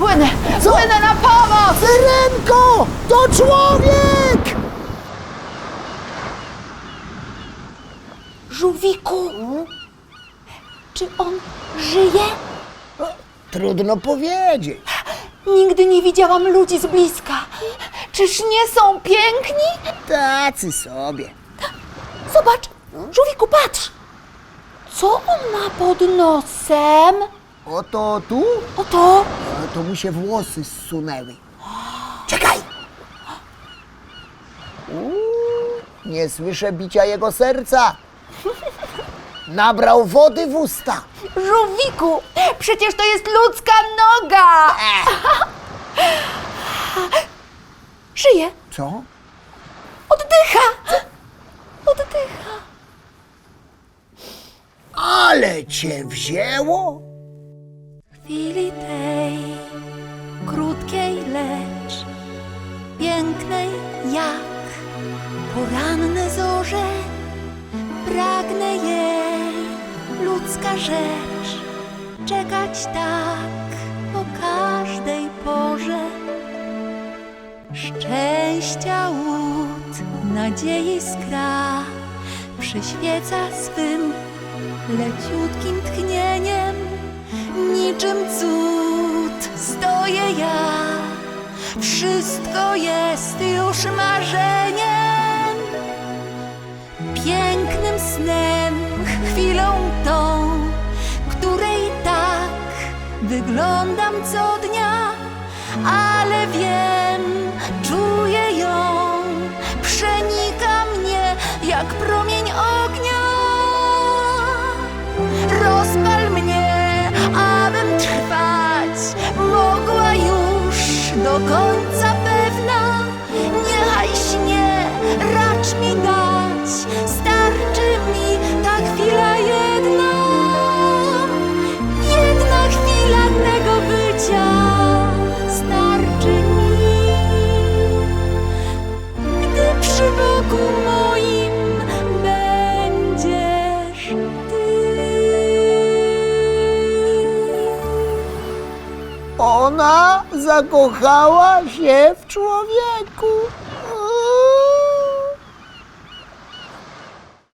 Płynę, płynę na pomoc! Syrenko! To człowiek! Żółwiku, czy on żyje? Trudno powiedzieć. Nigdy nie widziałam ludzi z bliska. Czyż nie są piękni? Tacy sobie. Zobacz, żółwiku, patrz! Co on ma pod nosem? Oto tu, Oto to mu się włosy zsunęły. Czekaj! Uuu, nie słyszę bicia jego serca. Nabrał wody w usta. żółwiku! Przecież to jest ludzka noga! Żyje, Co? oddycha! Oddycha. Ale cię wzięło? chwili tej, pięknej jak poranne zorze, pragnę jej ludzka rzecz, czekać tak po każdej porze. Szczęścia łód, nadziei skra, przyświeca swym leciutkim tchnieniem, niczym cud. Wszystko jest już marzeniem, pięknym snem, chwilą tą, której tak wyglądam co dnia, ale wiem, czuję ją, do końca Ona zakochała się w człowieku.